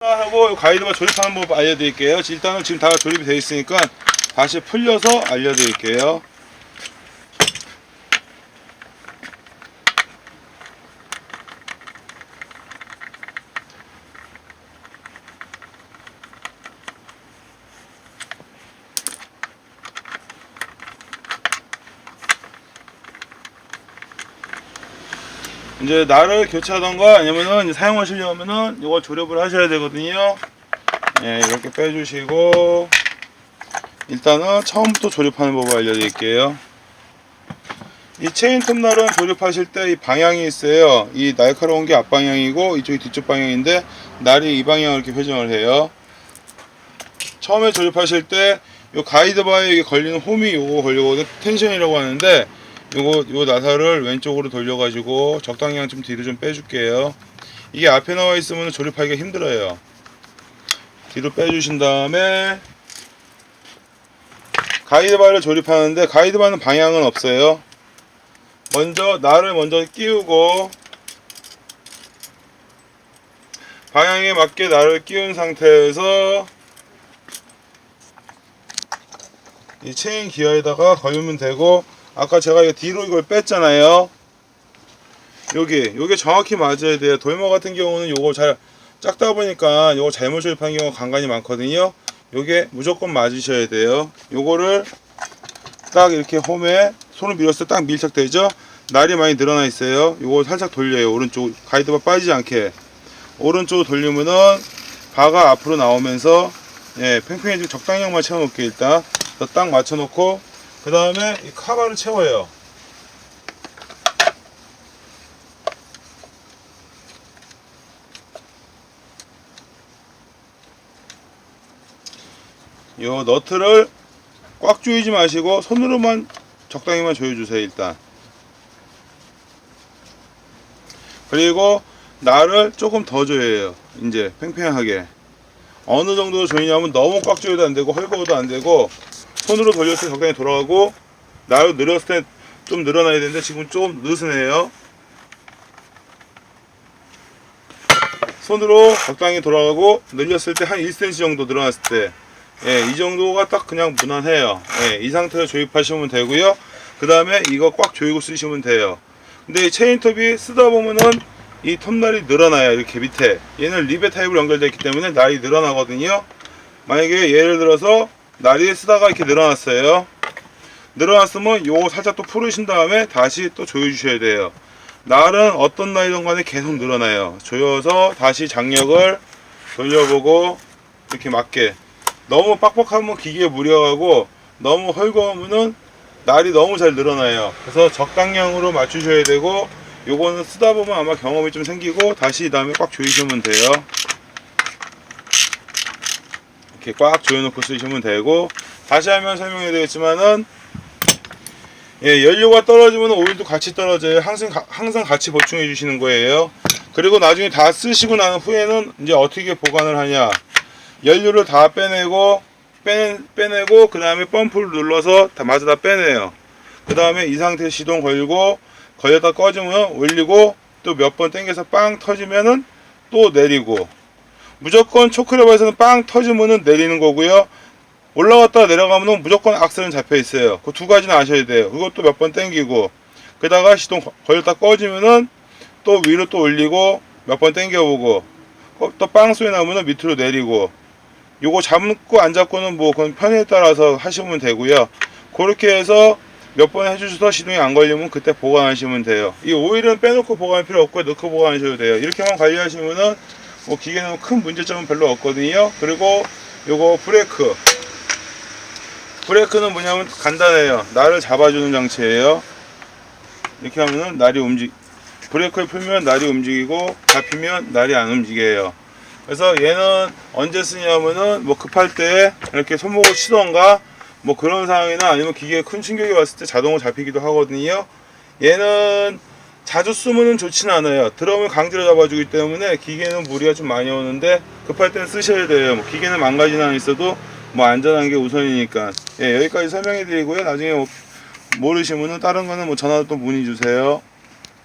하고 가이드바 조립하는 법 알려드릴게요. 일단은 지금 다 조립이 되어 있으니까 다시 풀려서 알려드릴게요. 이제 날을 교체하던가 아니면은 사용하시려면은 이걸 조립을 하셔야 되거든요. 예, 이렇게 빼주시고 일단은 처음부터 조립하는 법을 알려드릴게요. 이 체인 톱날은 조립하실 때 이 방향이 있어요. 이 날카로운 게 앞방향이고 이쪽이 뒤쪽 방향인데 날이 이 방향을 이렇게 회전을 해요. 처음에 조립하실 때 이 가이드바에 걸리는 홈이 요거 걸리거든 텐션이라고 하는데 요거 요 나사를 왼쪽으로 돌려가지고 적당량 좀 뒤로 좀 빼줄게요. 이게 앞에 나와 있으면 조립하기가 힘들어요. 뒤로 빼주신 다음에 가이드바를 조립하는데 가이드바는 방향은 없어요. 먼저 날을 먼저 끼우고 방향에 맞게 날을 끼운 상태에서 이 체인 기어에다가 걸면 되고 아까 제가 이거 뒤로 이걸 뺐잖아요. 여기 요게 정확히 맞아야 돼요. 돌머 같은 경우는 요거 잘 작다 보니까 요거 잘못 조립한 경우가 간간히 많거든요. 요게 무조건 맞으셔야 돼요. 요거를 딱 이렇게 홈에 손을 밀었을 때 딱 밀착되죠. 날이 많이 늘어나 있어요. 요거 살짝 돌려요. 오른쪽 가이드바 빠지지 않게 오른쪽으로 돌리면은 바가 앞으로 나오면서 예, 팽팽해지고 적당량만 채워놓게 일단 딱 맞춰놓고 그 다음에 이 카바를 채워요. 요 너트를 꽉 조이지 마시고 손으로만 적당히만 조여주세요 일단 그리고 날을 조금 더 조여요 이제 팽팽하게 어느 정도 조이냐면 너무 꽉 조여도 안 되고 헐거워도 안 되고 손으로 돌렸을 때 적당히 돌아가고 날을 늘었을 때 좀 늘어나야 되는데 지금 좀 느슨해요 손으로 적당히 돌아가고 늘렸을 때 한 1cm 정도 늘어났을 때 예, 이 정도가 딱 그냥 무난해요. 예, 이 상태로 조립하시면 되고요. 그 다음에 이거 꽉 조이고 쓰시면 돼요. 근데 이 체인톱이 쓰다 보면은 이 톱날이 늘어나요. 이렇게 밑에. 얘는 리베 타입으로 연결되어 있기 때문에 날이 늘어나거든요. 만약에 예를 들어서 날이 쓰다가 이렇게 늘어났어요. 늘어났으면 요거 살짝 또 풀으신 다음에 다시 또 조여주셔야 돼요. 날은 어떤 날이든 간에 계속 늘어나요. 조여서 다시 장력을 돌려보고 이렇게 맞게 너무 빡빡하면 기계에 무리하고 너무 헐거우면은 날이 너무 잘 늘어나요. 그래서 적당량으로 맞추셔야 되고 요거는 쓰다 보면 아마 경험이 좀 생기고 다시 이 다음에 꽉 조이시면 돼요. 이렇게 꽉 조여놓고 쓰시면 되고 다시 하면 설명해 드리겠지만은 예, 연료가 떨어지면 오일도 같이 떨어져요. 항상 가- 항상 같이 보충해 주시는 거예요. 그리고 나중에 다 쓰시고 난 후에는 이제 어떻게 보관을 하냐? 연료를 다 빼내고 빼, 빼내고 그 다음에 펌프를 눌러서 다 마저 다 빼내요. 그 다음에 이 상태 시동 걸고 걸렸다 꺼지면 올리고 또 몇 번 당겨서 빵 터지면은 또 내리고 무조건 초크레버에서는 빵 터지면은 내리는 거고요. 올라갔다 내려가면은 무조건 악셀은 잡혀 있어요. 그 두 가지는 아셔야 돼요. 그것도 몇번 당기고 그다가 시동 거- 걸렸다 꺼지면은 또 위로 또 올리고 몇번 당겨보고 어, 또빵 소리 나면은 밑으로 내리고 요거 잡고 안 잡고는 뭐 그건 편에 따라서 하시면 되고요. 그렇게 해서 몇 번 해주셔서 시동이 안 걸리면 그때 보관하시면 돼요. 이 오일은 빼놓고 보관할 필요 없고 넣고 보관하셔도 돼요. 이렇게만 관리하시면은 뭐 기계는 큰 문제점은 별로 없거든요. 그리고 요거 브레이크 브레이크는 뭐냐면 간단해요. 날을 잡아주는 장치예요. 이렇게 하면은 날이 움직 브레이크를 풀면 날이 움직이고 잡히면 날이 안 움직여요. 그래서 얘는 언제 쓰냐면은 뭐 급할 때 이렇게 손목을 치던가 뭐 그런 상황이나 아니면 기계에 큰 충격이 왔을 때 자동으로 잡히기도 하거든요. 얘는 자주 쓰면은 좋진 않아요. 드럼을 강제로 잡아주기 때문에 기계는 무리가 좀 많이 오는데 급할 땐 쓰셔야 돼요. 뭐 기계는 망가지는 안 있어도 뭐 안전한 게 우선이니까. 예, 여기까지 설명해 드리고요. 나중에 뭐 모르시면은 다른 거는 뭐 전화로 또 문의 주세요.